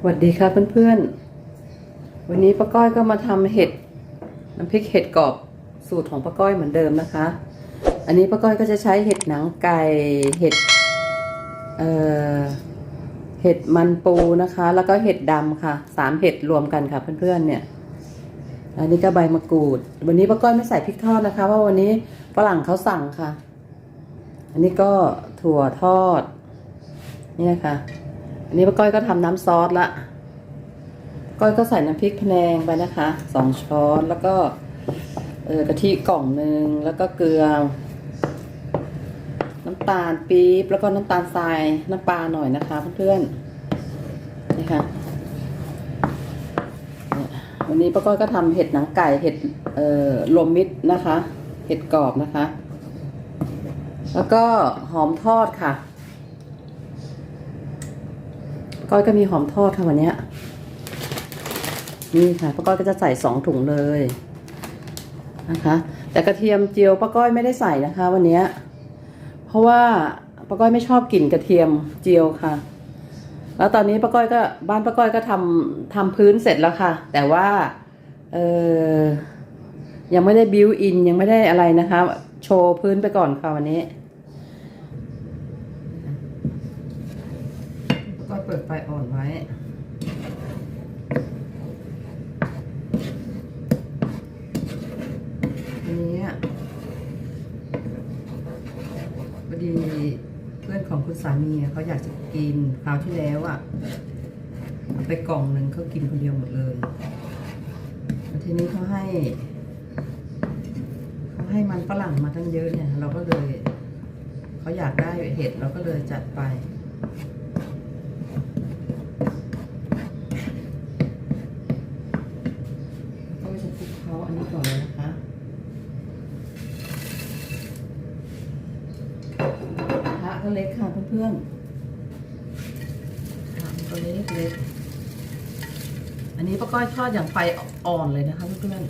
สวัสดีค่ะเพื่อนๆ วันนี้ป้าก้อยก็มาทำเห็ดน้ำพริกเห็ดกรอบสูตรของป้าก้อยเหมือนเดิมนะคะ อันนี้ป้าก้อยก็จะใช้เห็ดหนังไก่เห็ดเอ่อเห็ดมันปูนะคะ แล้วก็เห็ดดำค่ะสามเห็ดรวมกันค่ะเพื่อนๆเนี่ย อันนี้ก็ใบมะกรูด วันนี้ป้าก้อยไม่ใส่พริกทอดนะคะเพราะวันนี้ฝรั่งเขาสั่งค่ะ อันนี้ก็ถั่วทอดนี่นะคะ อันนี้ป้าก้อยก็ทำน้ำซอสละก้อยก็ใส่น้ำพริกพแนงไปนะคะสองช้อนแล้วก็เออกะทิกล่องหนึ่งแล้วก็เกลือ น้ำตาลปี๊บแล้วก็น้ำตาลทรายน้ำปลาหน่อยนะคะเพื่อนๆนี่ค่ะวันนี้ป้าก้อยก็ทำเห็ดหนังไก่เห็ดเอ่อรวมมิตรนะคะ เห็ดกรอบนะคะ แล้วก็หอมทอดค่ะ ก้อยก็มีหอมทอดค่ะวันนี้นี่ค่ะป้าก้อยก็จะใส่สองถุงเลยนะคะ แต่กระเทียมเจียวป้าก้อยไม่ได้ใส่นะคะ วันนี้เพราะว่าป้าก้อยไม่ชอบกลิ่นกระเทียมเจียวค่ะ แล้วตอนนี้ป้าก้อยก็บ้านป้าก้อยก็ทำทำพื้นเสร็จแล้วค่ะ แต่ว่าเออยังไม่ได้บิวอินยังไม่ได้อะไรนะคะ โชว์พื้นไปก่อนค่ะวันนี้ ก็เปิดไฟอ่อนไว้ ทีนี้อะพอดีเพื่อนของคุณสามีเขาอยากจะกินคราวที่แล้วอะไปกล่องหนึ่งเขากินคนเดียวหมดเลยทีนี้เขาให้เขาให้มันฝรั่งมาตั้งเยอะเนี่ย เราก็เลยเขาอยากได้เห็ดเราก็เลยจัดไป ก็จะคลุกเคล้าอันนี้ก่อนเลยนะคะกระทะก็เล็กค่ะเพื่อนๆกระทะก็เล็กอันนี้ป้าก้อยทอดอย่างไฟอ่อนเลยนะคะเพื่อน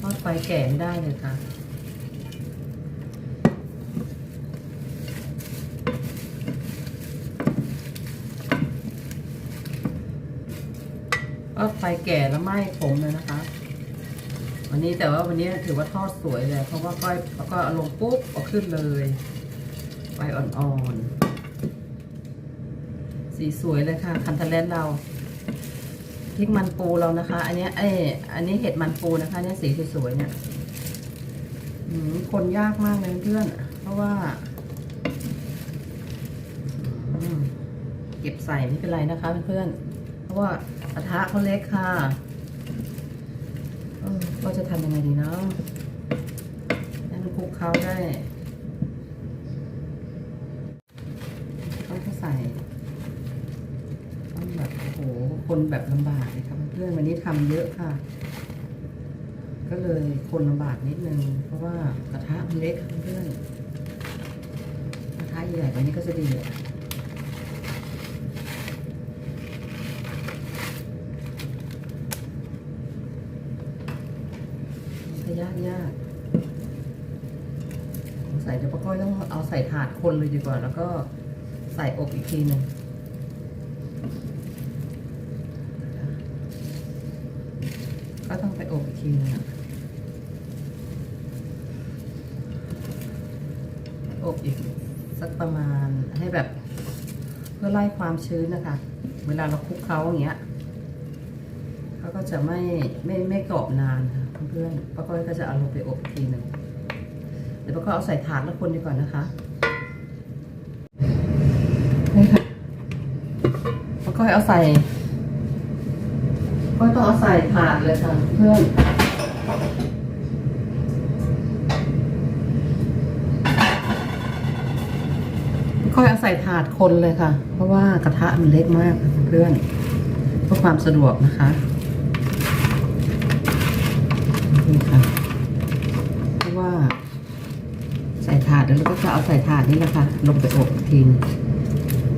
ทอดไฟแก่ไม่ได้เลยค่ะก็ไฟแก่แล้วไหม้ผมเลยนะคะ วันนี้แต่ว่าวันนี้ถือว่าทอดสวยเลย เพราะว่าก้อยก็ลงปุ๊บเอาขึ้นเลย ฟอ่อนๆ สีสวยเลยค่ะ คันทะเลนเราพริกมันปูเรานะคะ อันนี้เอ้อันนี้เห็ดมันปูนะคะ เนี่ยสีสวยๆเนี่ยคนยากมากเลยเพื่อน เพราะว่า เก็บใส่ไม่เป็นไรนะคะเพื่อน เพราะว่ากระทะเขาเล็กค่ะก็จะทำยังไงดีเนาะให้มันคลุกเคล้าได้ต้องใส่ต้องแบบโอ้โห คนแบบลำบากเลยครับเพื่อนวันนี้ทำเยอะค่ะ ก็เลยคนลำบากนิดนึงเพราะว่ากระทะมันเล็กเพื่อนกระทะใหญ่กว่านี้ก็จะดีอะจะยากยากใส่เดี๋ยวป้าก้อยต้องเอาใส่ถาดคนเลยดีกว่า แล้วก็ใส่อบอีกทีหนึ่ง ก็ต้องไปอบอีกทีหนึงอบอีกสักประมาณให้แบบ เพื่อไล่ความชื้นนะคะ เวลาเราคลุกเคล้าอย่างเงี้ยเขาก็จะไม่ไม่ไม่กรอบนานค่ะเพื่อนๆป้าก้อยก็จะเอาลงไปอบอีกทีหนึ่งเดี๋ยวป้าก้อยเอาใส่ถาดแล้วคนดีก่อนนะคะนี่ค่ะป้าก้อยเอาใส่ ก้อยต้องเอาใส่ถาดเลยค่ะเพื่อนป้าก้อยเอาใส่ถาดคนเลยค่ะ เพราะว่ากระทะมันเล็กมากเพื่อนเพื่อความสะดวกนะคะนี่ค่ะเพราะว่าใส่ถาดแล้วก็จะเอาใส่ถาดนี่แหละค่ะลงไปอบทีนึง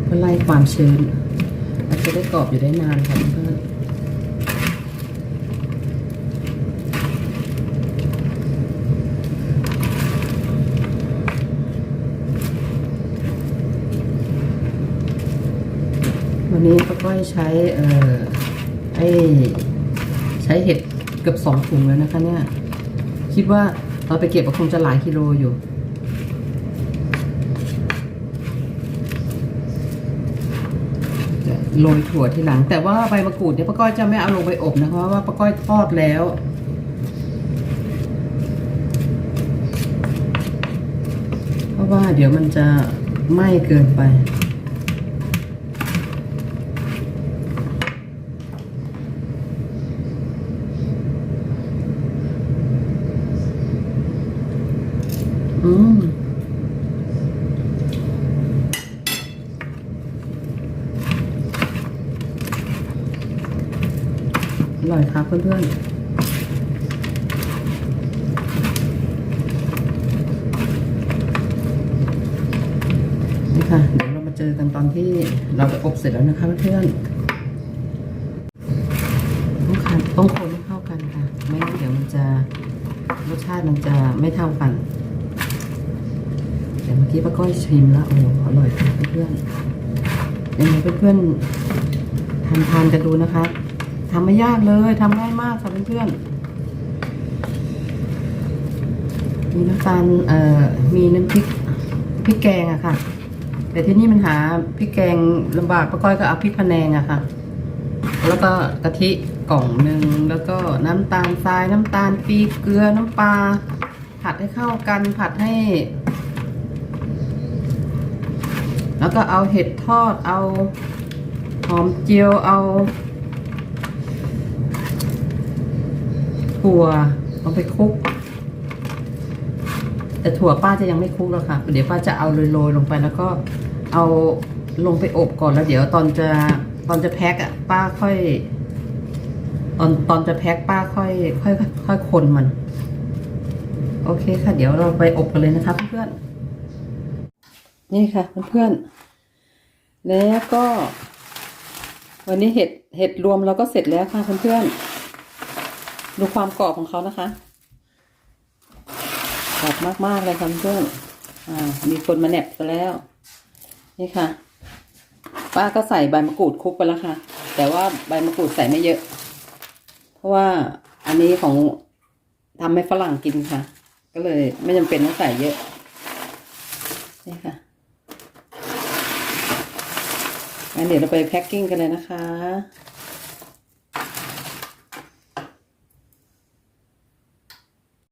เพื่อไล่ความชื้นมันจะได้กรอบอยู่ได้นานค่ะเพื่อน นวันนี้ป้าก้อยใช้เอ่อไอใช้เห็ดเกือบสองถุงแล้วนะคะเนี่ย คิดว่าเราไปเก็บก็คงจะหลายกิโลอยู่จะโรยถั่วทีหลัง แต่ว่าใบมะกรูดเนี่ยป้าก้อยจะไม่เอาลงไปอบนะคะว่าป้าก้อยทอดแล้วเพราะว่าเดี๋ยวมันจะไหม้เกินไป อืมอร่อยครับเพื่อนๆนี่ค่ะเดี๋ยวเรามาเจอกันตอนที่เราอบเสร็จแล้วนะคะเพื่อนต้องคันต้องคนให้เข้ากันค่ะ ไม่งั้นเดี๋ยวมันจะรสชาติมันจะไม่เท่ากัน แต่เมื่อกี้ป้าก้อยชิมแล้วโอ้โหอร่อยค่ะเพื่อนๆยังไงเพื่อนๆทำทานกันดูนะคะทำไม่ยากเลยทำง่ายมากค่ะเพื่อนๆมีน้ำตาลเอ่อมีน้ำพริกพริกแกงอะค่ะ แต่ที่นี่มันหาพริกแกงลำบากป้าก้อยก็เอาพริกพะแนงอะค่ะ แล้วก็กะทิกล่องหนึ่งแล้วก็น้ำตาลทรายน้ำตาลปีเกลือน้ำปลาผัดให้เข้ากันผัดให้ แล้วก็เอาเห็ดทอด เอาหอมเจียว เอาถั่วเอาไปคลุก แต่ถั่วป้าจะยังไม่คลุกแล้วค่ะ เดี๋ยวป้าจะเอาโรยๆลงไปแล้วก็เอาลงไปอบก่อนแล้ว เดี๋ยวตอนจะตอนจะแพ็คอะป้าค่อย ตอนตอนจะแพ็คป้าค่อย ค่อย ค่อยคนมัน โอเคค่ะ เดี๋ยวเราไปอบกันเลยนะคะเพื่อนๆนี่ค่ะเพื่อนๆ แล้วก็ วันนี้เห็ดเห็ดรวมเราก็เสร็จแล้วค่ะเพื่อนๆดูความกรอบของเขานะคะกรอบมากๆเลยค่ะเพื่อนอ่ามีคนมาแหนบซะแล้ว นี่ค่ะ ป้าก็ใส่ใบมะกรูดคลุกไปแล้วค่ะ แต่ว่าใบมะกรูดใส่ไม่เยอะ เพราะว่าอันนี้ของทำให้ฝรั่งกินค่ะ ก็เลยไม่จำเป็นต้องใส่เยอะ นี่ค่ะ งั้นเดี๋ยวเราไปแพ็กกิ้งกันเลยนะคะ